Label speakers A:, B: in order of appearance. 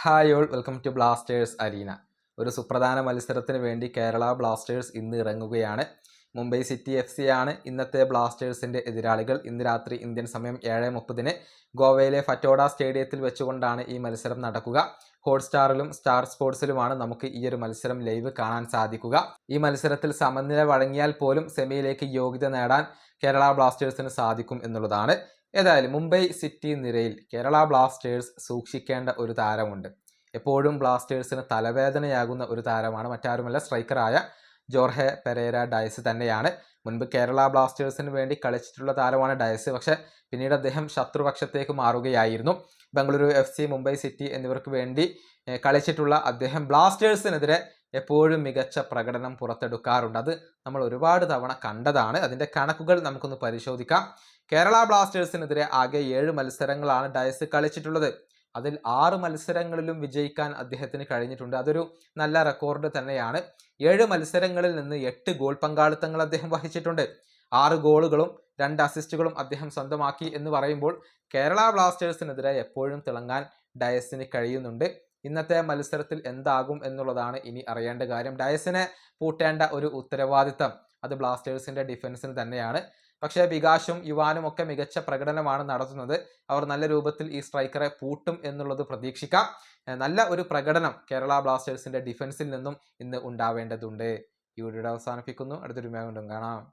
A: Hi all welcome to blasters arena. ഒരു സുപ്രധാന മത്സരത്തിന് വേണ്ടി കേരള ബ്ലാസ്റ്റേഴ്സ് ഇന്ന് ഇറങ്ങുകയാണ്. മുംബൈ സിറ്റി എഫ് സി ആണ് ഇന്നത്തെ ബ്ലാസ്റ്റേഴ്സിന്റെ എതിരാളികൾ. ഇന്ന് രാത്രി ഇന്ത്യൻ സമയം ഏഴ് മുപ്പതിന് ഗോവയിലെ ഫറ്റോഡ സ്റ്റേഡിയത്തിൽ വെച്ചുകൊണ്ടാണ് ഈ മത്സരം നടക്കുക. ഹോട്ട്സ്റ്റാറിലും സ്റ്റാർ സ്പോർട്സിലുമാണ് നമുക്ക് ഈ ഒരു മത്സരം ലൈവ് കാണാൻ സാധിക്കുക. ഈ മത്സരത്തിൽ സമനില വഴങ്ങിയാൽ പോലും സെമിയിലേക്ക് യോഗ്യത നേടാൻ കേരള ബ്ലാസ്റ്റേഴ്സിന് സാധിക്കും എന്നുള്ളതാണ്. ഏതായാലും മുംബൈ സിറ്റി നിരയിൽ കേരള ബ്ലാസ്റ്റേഴ്സ് സൂക്ഷിക്കേണ്ട ഒരു താരമുണ്ട്. എപ്പോഴും ബ്ലാസ്റ്റേഴ്സിന് തലവേദനയാകുന്ന ഒരു താരമാണ്. മറ്റാരുമല്ല സ്ട്രൈക്കറായ ജോർഹെ പെരേര ഡയസ് തന്നെയാണ്. മുൻപ് കേരള ബ്ലാസ്റ്റേഴ്സിന് വേണ്ടി കളിച്ചിട്ടുള്ള താരമാണ് ഡയസ്. പക്ഷെ പിന്നീട് അദ്ദേഹം ശത്രുപക്ഷത്തേക്ക് മാറുകയായിരുന്നു. Bengaluru F C Mumbai city എന്നിവർക്ക് വേണ്ടി കളിച്ചിട്ടുള്ള അദ്ദേഹം ബ്ലാസ്റ്റേഴ്സിനെതിരെ എപ്പോഴും മികച്ച പ്രകടനം പുറത്തെടുക്കാറുണ്ട്. അത് നമ്മൾ ഒരുപാട് തവണ കണ്ടതാണ്. അതിന്റെ കണക്കുകൾ നമുക്കൊന്ന് പരിശോധിക്കാം. കേരള ബ്ലാസ്റ്റേഴ്സിനെതിരെ ആകെ ഏഴ് മത്സരങ്ങളാണ് ഡയസ് കളിച്ചിട്ടുള്ളത്. അതിൽ ആറ് മത്സരങ്ങളിലും വിജയിക്കാൻ അദ്ദേഹത്തിന് കഴിഞ്ഞിട്ടുണ്ട്. അതൊരു നല്ല റെക്കോർഡ് തന്നെയാണ്. ഏഴ് മത്സരങ്ങളിൽ നിന്ന് എട്ട് ഗോൾ പങ്കാളിത്തങ്ങൾ അദ്ദേഹം വഹിച്ചിട്ടുണ്ട്. ആറ് ഗോളുകളും രണ്ട് അസിസ്റ്റുകളും അദ്ദേഹം സ്വന്തമാക്കി എന്ന് പറയുമ്പോൾ കേരള ബ്ലാസ്റ്റേഴ്സിനെതിരെ എപ്പോഴും തിളങ്ങാൻ ഡയസിന് കഴിയുന്നുണ്ട്. ഇന്നത്തെ മത്സരത്തിൽ എന്താകും എന്നുള്ളതാണ് ഇനി അറിയേണ്ട കാര്യം. ഡയസിനെ പൂട്ടേണ്ട ഒരു ഉത്തരവാദിത്തം അത് ബ്ലാസ്റ്റേഴ്സിന്റെ ഡിഫൻസിന് തന്നെയാണ്. പക്ഷേ വികാശും യുവാനും ഒക്കെ മികച്ച പ്രകടനമാണ് നടത്തുന്നത്. അവർ നല്ല രൂപത്തിൽ ഈ സ്ട്രൈക്കറെ പൂട്ടും എന്നുള്ളത് പ്രതീക്ഷിക്കാം. നല്ല ഒരു പ്രകടനം കേരള ബ്ലാസ്റ്റേഴ്സിന്റെ ഡിഫൻസിൽ നിന്നും ഇന്ന് ഉണ്ടാവേണ്ടതുണ്ട്. ഈ വീഡിയോ അവസാനിപ്പിക്കുന്നു. അടുത്തൊരു മേഖലും കാണാം.